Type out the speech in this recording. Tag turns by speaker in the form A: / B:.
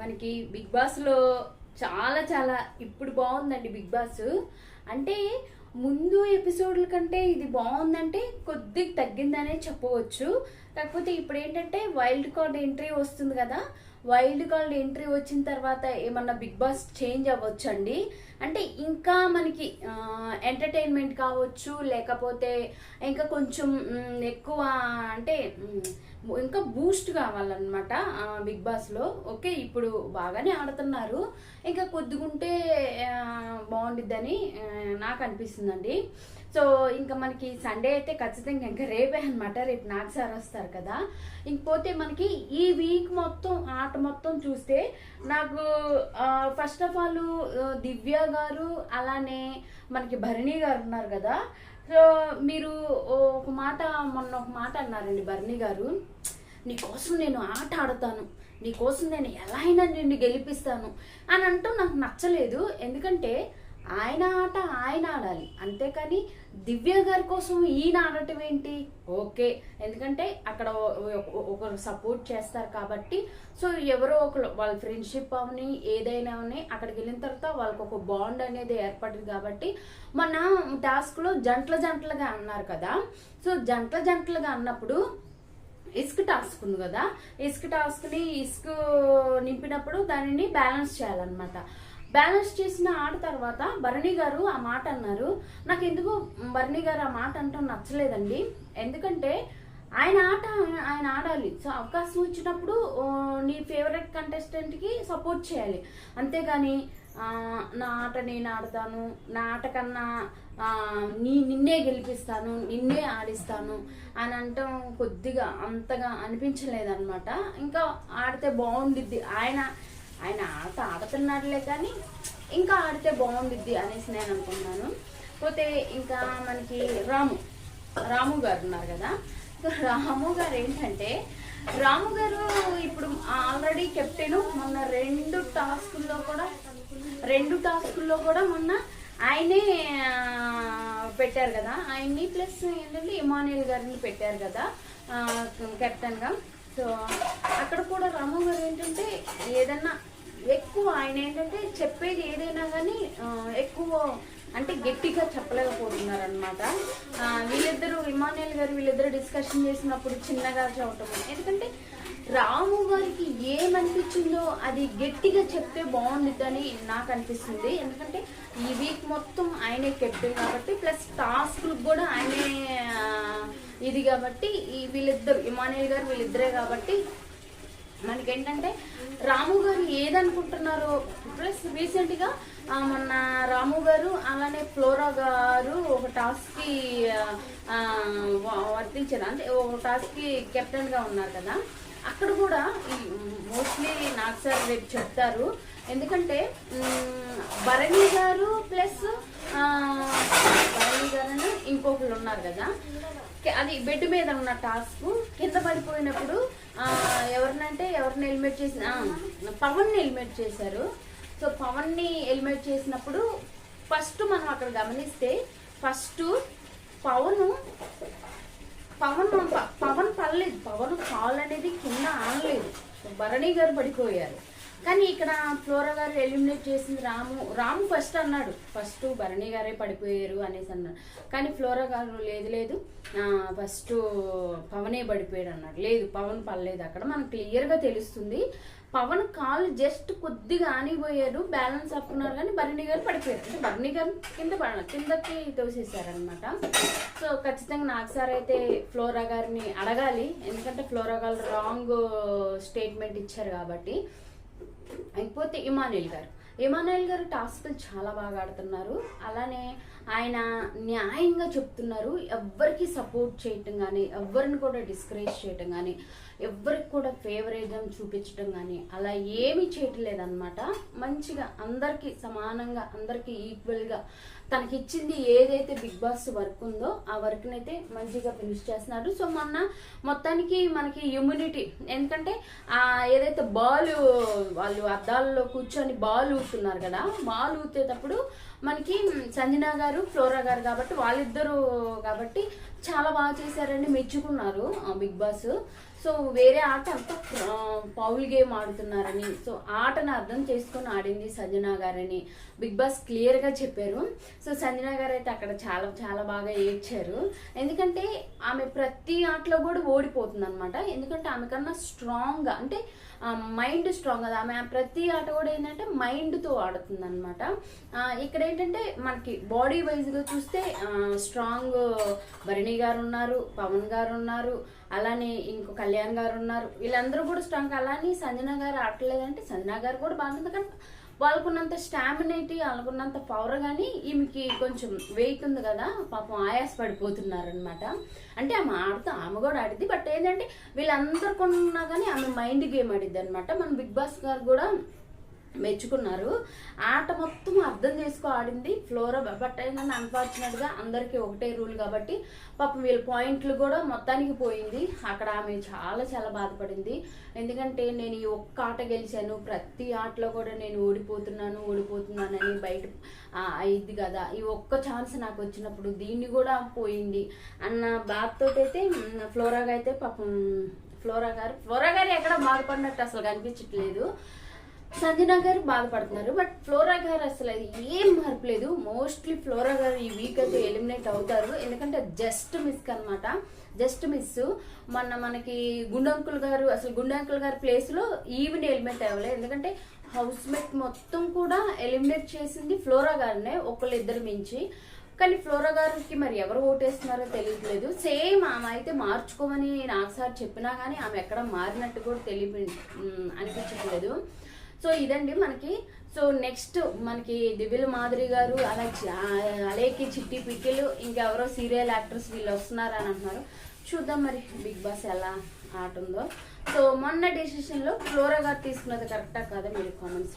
A: మనకి బిగ్ బాస్లో చాలా చాలా ఇప్పుడు బాగుందండి బిగ్ బాస్. అంటే ముందు ఎపిసోడ్ల కంటే ఇది బాగుందంటే కొద్దిగా తగ్గిందనే చెప్పవచ్చు. కాకపోతే ఇప్పుడు ఏంటంటే వైల్డ్ కార్డ్ ఎంట్రీ వస్తుంది కదా వైల్డ్ కార్డ్ ఎంట్రీ వచ్చిన తర్వాత ఏమన్నా బిగ్ బాస్ చేంజ్ అవ్వచ్చండి? అంటే ఇంకా మనకి ఎంటర్టైన్మెంట్ కావచ్చు లేకపోతే ఇంకా కొంచెం ఎక్కువ అంటే ఇంకా బూస్ట్ కావాలన్నమాట బిగ్ బాస్లో. ఓకే ఇప్పుడు బాగానే ఆడుతున్నారు. ఇంకా కొద్దిగుంటే బాగుండిద్దని నాకు అనిపిస్తుందండి సో ఇంకా మనకి సండే అయితే ఖచ్చితంగా ఇంకా రేపే అనమాట రేపు నాకు సార్ వస్తారు కదా. ఇంకపోతే మనకి ఈ వీక్ మొత్తం ఆట మొత్తం చూస్తే నాకు ఫస్ట్ ఆఫ్ ఆల్ దివ్య గారు అలానే మనకి భరణి గారు ఉన్నారు కదా. సో మీరు ఒక మాట మొన్న ఒక మాట అన్నారండి బర్ణి గారు. నీకోసం నేను ఆట ఆడతాను. నీకోసం నేను ఎలా అయినా నిన్ను గెలిపిస్తాను. అని అంటూ నాకు నచ్చలేదు. ఎందుకంటే ఆయన ఆట ఆయన ఆడాలి. అంతేకాని దివ్య గారి కోసం ఈయన ఆడటం ఏంటి? ఓకే. ఎందుకంటే అక్కడ ఒకరు సపోర్ట్ చేస్తారు కాబట్టి. సో ఎవరో ఒకరు వాళ్ళ ఫ్రెండ్షిప్ అవని ఏదైనా అవని అక్కడికి వెళ్ళిన తర్వాత వాళ్ళకి ఒక బాండ్ అనేది ఏర్పడింది కాబట్టి మన టాస్క్లో జంటల జంటలుగా అన్నారు కదా. సో జంటల జంటలుగా అన్నప్పుడు ఇసుక టాస్క్ ఉంది కదా. ఇసుక టాస్క్ని ఇసుక నింపినప్పుడు దానిని బ్యాలెన్స్ చేయాలన్నమాట. బ్యాలెన్స్ చేసిన ఆట తర్వాత భరణి గారు ఆ మాట అన్నారు. నాకు ఎందుకు భరణి గారు ఆ మాట అంటాం నచ్చలేదండి. ఎందుకంటే ఆయన ఆట ఆయన- ఆడాలి. సో అవకాశం వచ్చినప్పుడు నీ ఫేవరెట్ కంటెస్టెంట్కి సపోర్ట్ చేయాలి. అంతేగాని నా ఆట నేను ఆడతాను. నా ఆట కన్నా నీ నిన్నే గెలిపిస్తాను. నిన్నే ఆడిస్తాను అని అంటాం కొద్దిగా అంతగా అనిపించలేదన్నమాట. ఇంకా ఆడితే బాగుండిద్ది. ఆయన ఆయన ఆట ఆడుతున్నాడులే కానీ ఇంకా ఆడితే బాగుండిద్ది అనేసి నేను అనుకున్నాను పోతే ఇంకా మనకి రాము రాము గారు ఉన్నారు కదా. సో రాము గారు ఏంటంటే రాము గారు ఇప్పుడు ఆల్రెడీ కెప్టెన్ మొన్న రెండు టాస్కుల్లో కూడా రెండు టాస్కుల్లో కూడా మొన్న ఆయనే పెట్టారు కదా. ఆయన్ని ప్లస్ ఏంటంటే ఇమానుయల్ గారిని పెట్టారు కదా కెప్టెన్గా సో అక్కడ కూడా రాము గారు ఏంటంటే ఏదన్నా ఎక్కువ ఆయన ఏంటంటే చెప్పేది ఏదైనా కానీ ఎక్కువ అంటే గట్టిగా చెప్పలేకపోతున్నారు అనమాట వీళ్ళిద్దరూ ఇమానుయల్ గారు వీళ్ళిద్దరు డిస్కషన్ చేసినప్పుడు చిన్నగా చదవటం ఎందుకంటే రాము గారికి ఏమనిపించిందో అది గట్టిగా చెప్తే బాగుండిద్దని నాకు అనిపిస్తుంది. ఎందుకంటే ఈ వీక్ మొత్తం ఆయనే కెప్టెన్ కాబట్టి ప్లస్ టాస్క్లు కూడా ఆయనే ఇది కాబట్టి ఈ వీళ్ళిద్దరు ఇమానుయల్ గారు వీళ్ళిద్దరే కాబట్టి మనకేంటంటే రాము గారు ఏదనుకుంటున్నారో ప్లస్ రీసెంట్గా మొన్న రాము గారు అలానే ఫ్లోరా గారు ఒక టాస్క్కి వ- వర్తించారు. అంటే ఒక టాస్క్కి కెప్టెన్గా ఉన్నారు కదా. అక్కడ కూడా మోస్ట్లీ నాకు సార్ రేపు చెప్తారు. ఎందుకంటే భరణి గారు ప్లస్ భరణి గారు ఇంకొకరు ఉన్నారు కదా. అది బెడ్ మీద ఉన్న టాస్క్ కింద పడిపోయినప్పుడు ఎవరినంటే ఎవరిని ఎలిమినేట్ చేసిన పవన్ని ఎలిమినేట్ చేశారు. సో పవన్ని ఎలిమినేట్ చేసినప్పుడు ఫస్ట్ మనం అక్కడ గమనిస్తే ఫస్ట్ పవన్ పవన్ పవన్ పడలేదు. పవన్ కాల్ అనేది కింద ఆనలేదు. భరణి గారు పడిపోయారు. కానీ ఇక్కడ ఫ్లోరా గారు ఎలిమినేట్ చేసింది రాము. రాము ఫస్ట్ అన్నాడు. ఫస్ట్ భరణి గారే పడిపోయారు అనేసి అన్నాడు. కానీ ఫ్లోరా గారు లేదు లేదు. ఫస్ట్ పవనే పడిపోయాడు అన్నాడు. లేదు పవన్ పడలేదు. అక్కడ మనకు క్లియర్గా తెలుస్తుంది. పవన్ కాలు జస్ట్ కొద్దిగా ఆనిపోయారు బ్యాలెన్స్ అప్పున్నారు కానీ భరణి గారు పడిపోయారు. అంటే భరణి గారు కింద పడ కిందకి తోసేసారనమాట సో ఖచ్చితంగా నాకు సార్ అయితే ఫ్లోరా గారిని అడగాలి. ఎందుకంటే ఫ్లోరా గారు రాంగ్ స్టేట్మెంట్ ఇచ్చారు కాబట్టి. అయిపోతే ఇమానుయల్ గారు. ఇమానుయల్ గారు టాస్క్లు చాలా బాగా ఆడుతున్నారు. అలానే ఆయన న్యాయంగా చెప్తున్నారు. ఎవ్వరికి సపోర్ట్ చేయటం కానీ ఎవరిని కూడా డిస్కరేజ్ చేయటం కానీ ఎవ్వరికి కూడా ఫేవరేజం చూపించడం కానీ అలా ఏమీ చేయటం లేదనమాట మంచిగా అందరికీ సమానంగా అందరికీ ఈక్వల్గా తనకి ఇచ్చింది ఏదైతే బిగ్ బాస్ వర్క్ ఉందో ఆ వర్క్ని అయితే మంచిగా ఫినిష్ చేస్తున్నారు సో మొన్న మొత్తానికి మనకి ఇమ్యూనిటీ ఎందుకంటే ఆ ఏదైతే బాల్ వాళ్ళు అద్దాల్లో కూర్చొని బాల్ ఊతున్నారు కదా బాల్ ఊతేటప్పుడు మనకి సంజన గారు ఫ్లోరా గారు కాబట్టి వాళ్ళిద్దరూ కాబట్టి చాలా బాగా చేశారని మెచ్చుకున్నారు ఆ బిగ్ బాస్. సో వేరే ఆట అంతా పౌల్ గేమ్ ఆడుతున్నారని సో ఆటను అర్థం చేసుకొని ఆడింది సంజన గారని. బిగ్ బాస్ క్లియర్గా చెప్పారు. సో సంజన గారు అయితే అక్కడ చాలా చాలా బాగా ఏడ్చారు. ఎందుకంటే ఆమె ప్రతి ఆటలో కూడా ఓడిపోతుంది అనమాట ఎందుకంటే ఆమె కన్నా స్ట్రాంగ్ అంటే మైండ్ స్ట్రాంగ్ కదా ఆమె ప్రతి ఆట కూడా ఏంటంటే మైండ్తో ఆడుతుంది అనమాట ఇక్కడ ఏంటంటే మనకి బాడీ వైజ్గా చూస్తే స్ట్రాంగ్ భరణి గారు ఉన్నారు పవన్ గారు ఉన్నారు అలానే ఇంకో కళ్యాణ్ గారు ఉన్నారు. వీళ్ళందరూ కూడా స్ట్రాంగ్ అలానే సంజన గారు ఆడలేదంటే సంజన గారు కూడా బాగుంది. కానీ వాళ్ళకున్నంత స్టామినేటి వాళ్ళకున్నంత పవర్ కానీ ఈమెకి కొంచెం వెయిట్ ఉంది కదా. పాపం ఆయాస పడిపోతున్నారనమాట అంటే ఆమె ఆడుతూ ఆమె కూడా ఆడిద్ది. బట్ ఏంటంటే వీళ్ళందరూ కొన్నా కానీ ఆమె మైండ్ గేమ్ ఆడిద్ది అనమాట మన బిగ్ బాస్ గారు కూడా మెచ్చుకున్నారు. ఆట మొత్తం అర్థం చేసుకో ఆడింది. ఫ్లోరా బట్ ఏంటంటే అన్ఫార్చునేట్గా అందరికీ ఒకటే రూల్ కాబట్టి పాపం వీళ్ళ పాయింట్లు కూడా మొత్తానికి పోయింది. అక్కడ ఆమె చాలా చాలా బాధపడింది. ఎందుకంటే నేను ఈ ఒక్క ఆట గెలిచాను. ప్రతి ఆటలో కూడా నేను ఓడిపోతున్నాను ఓడిపోతున్నానని బయట అయింది కదా. ఈ ఒక్క ఛాన్స్ నాకు వచ్చినప్పుడు దీన్ని కూడా పోయింది. అన్న బాధతో అయితే ఫ్లోరాగా అయితే పాపం ఫ్లోరా గారు ఫ్లోరా గారు ఎక్కడ బాధపడినట్టు అసలు కనిపించట్లేదు. సంజన గారు బాధపడుతున్నారు బట్ ఫ్లోరా గారు అసలు అది ఏం మార్పు లేదు. మోస్ట్లీ ఫ్లోరా గారు ఈ వీక్ అయితే ఎలిమినేట్ అవుతారు. ఎందుకంటే జస్ట్ మిస్ అనమాట జస్ట్ మిస్ మొన్న మనకి గుండంకుల్ గారు అసలు గుండంకుల్ గారి ప్లేస్లో ఈవెన్ ఎలిమినేట్ అవ్వలేదు ఎందుకంటే హౌస్ మేట్ మొత్తం కూడా ఎలిమినేట్ చేసింది ఫ్లోరా గారినే ఒకళ్ళు ఇద్దరు మించి. కానీ ఫ్లోరా గారికి మరి ఎవరు ఓటేస్తున్నారో తెలియట్లేదు. సేమ్ ఆమె అయితే మార్చుకోమని నాకు సార్ చెప్పినా కానీ ఆమె ఎక్కడ మారినట్టు కూడా తెలియ అనిపించట్లేదు. సో ఇదండి మనకి. సో నెక్స్ట్ మనకి దివ్యల మాదిరి గారు అలా అలేకి చిట్టి పిక్కిలు ఇంకెవరో సీరియల్ యాక్టర్స్ వీళ్ళు వస్తున్నారు అని అంటున్నారు. చూద్దాం మరి బిగ్ బాస్ ఎలా ఆట ఉందో సో మొన్న డెసిషన్లో ఫ్లోరా గారు తీసుకున్నది కరెక్టా కాదా మీరు కామెంట్స్